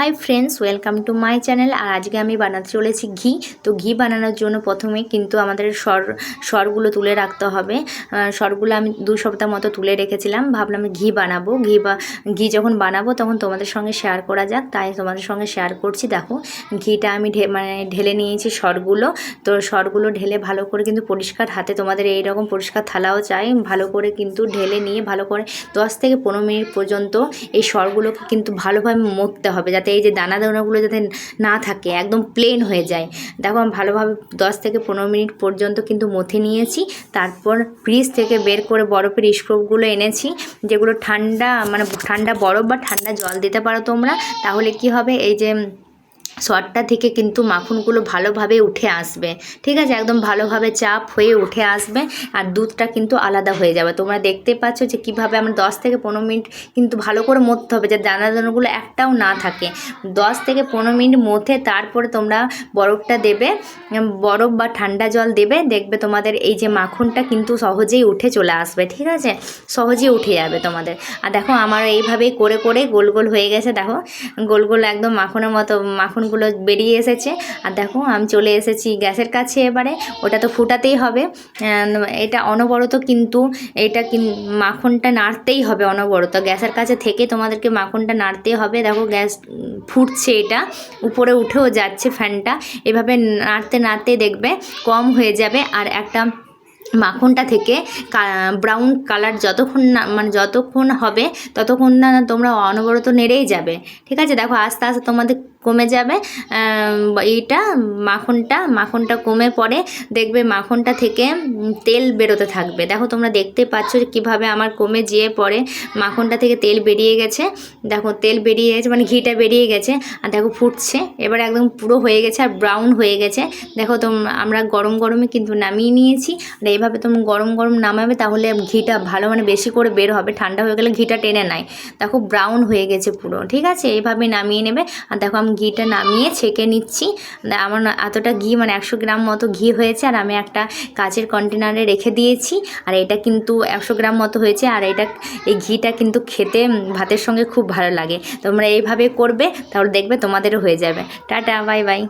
Hi friends welcome to my channel আর আজকে আমি বানাতে চলেছি ঘি। তো ঘি বানানোর জন্য প্রথমে কিন্তু আমাদের সর সরগুলো তুলে রাখতে হবে। আহ, সরগুলো আমি দু সপ্তাহ মতো তুলে রেখেছিলাম। ভাবলাম ঘি বানাবো। ঘি বা ঘি যখন বানাবো তখন তোমাদের সঙ্গে শেয়ার করা যাক। তাই তোমাদের সঙ্গে শেয়ার করছি। দেখো ঘিটা আমি মানে ঢেলে নিয়েছি সরগুলো। তো সরগুলো ঢেলে ভালো করে কিন্তু পরিষ্কার হাতে তোমাদের এই রকম পরিষ্কার থালাও চাই। ভালো করে কিন্তু ঢেলে নিয়ে ভালো করে দশ থেকে পনেরো মিনিট পর্যন্ত এই সরগুলোকে কিন্তু ভালোভাবে মরতে হবে যাতে এই যে দানা দানাগুলো যাতে না থাকে, একদম প্লেন হয়ে যায়। দেখো আমি ভালোভাবে দশ থেকে পনেরো মিনিট পর্যন্ত কিন্তু মথে নিয়েছি। তারপর ফ্রিজ থেকে বের করে বরফের স্ক্রোপগুলো এনেছি, যেগুলো ঠান্ডা মানে ঠান্ডা বরফ বা ঠান্ডা জল দিতে পারো তোমরা। তাহলে কি হবে? এই যে সরটা থেকে কিন্তু মাখনগুলো ভালোভাবে উঠে আসবে। ঠিক আছে? একদম ভালোভাবে চাপ হয়ে উঠে আসবে আর দুধটা কিন্তু আলাদা হয়ে যাবে। তোমরা দেখতে পাচ্ছ যে কীভাবে আমরা দশ থেকে পনেরো মিনিট কিন্তু ভালো করে মথতে হবে, যে দানা দানাগুলো একটাও না থাকে। দশ থেকে পনেরো মিনিট মথে তারপরে তোমরা বরফটা দেবে বরফ বা ঠান্ডা জল দেবে, দেখবে তোমাদের এই যে মাখনটা কিন্তু সহজেই উঠে চলে আসবে। ঠিক আছে? সহজেই উঠে যাবে তোমাদের। আর দেখো আমার এইভাবেই করে করে গোল গোল হয়ে গেছে। দেখো, গোল গোল একদম মাখনের মতো মাখনগুলো বেরিয়ে এসেছে। আর দেখো, আমি চলে এসেছি গ্যাসের কাছে এবারে। ওটা তো ফুটাতেই হবে। এটা অনবরত কিন্তু এটা মাখনটা নাড়তেই হবে অনবরত। গ্যাসের কাছে থেকে তোমাদেরকে মাখনটা নাড়তেই হবে। দেখো, গ্যাস ফুটছে এটা। উপরে উঠেও যাচ্ছে ফ্যানটা। এভাবে নাড়তে নাড়তে দেখবে কম হয়ে যাবে। আর একটা মাখনটা থেকে ব্রাউন কালার যতক্ষণ না মানে যতক্ষণ হবে ততক্ষণ না তোমরা অনবরত নেড়েই যাবে। ঠিক আছে? দেখো আস্তে আস্তে তোমাদের কমে যাবে। এইটা মাখনটা মাখনটা কমে পরে দেখবে মাখনটা থেকে তেল বেরোতে থাকবে। দেখো তোমরা দেখতে পাচ্ছ কীভাবে আমার কমে যেয়ে পরে মাখনটা থেকে তেল বেরিয়ে গেছে। দেখো তেল বেরিয়ে গেছে মানে ঘিটা বেরিয়ে গেছে আর দেখো ফুটছে। এবার একদম পুরো হয়ে গেছে আর ব্রাউন হয়ে গেছে। দেখো তোমরা আমরা গরম গরমে কিন্তু নামিয়ে নিয়েছি। আর এইভাবে তুমি গরম গরম নামাবে, তাহলে ঘিটা ভালো মানে বেশি করে বের হবে। ঠান্ডা হয়ে গেলে ঘিটা টেনে নেয়। দেখো ব্রাউন হয়ে গেছে পুরো, ঠিক আছে? এইভাবে নামিয়ে নেবে। আর দেখো আমি ঘিটা নামিয়ে ছেঁকে নিচ্ছি। আমার এতটা ঘি মানে একশো গ্রাম মতো ঘি হয়েছে, আর আমি একটা কাচের কন্টেনারে রেখে দিয়েছি। আর এটা কিন্তু একশো গ্রাম মতো হয়েছে, আর এটা, এই ঘিটা কিন্তু খেতে ভাতের সঙ্গে খুব ভালো লাগে। তোমরা এইভাবে করবে, তাহলে দেখবে তোমাদেরও হয়ে যাবে। Tata, bye bye.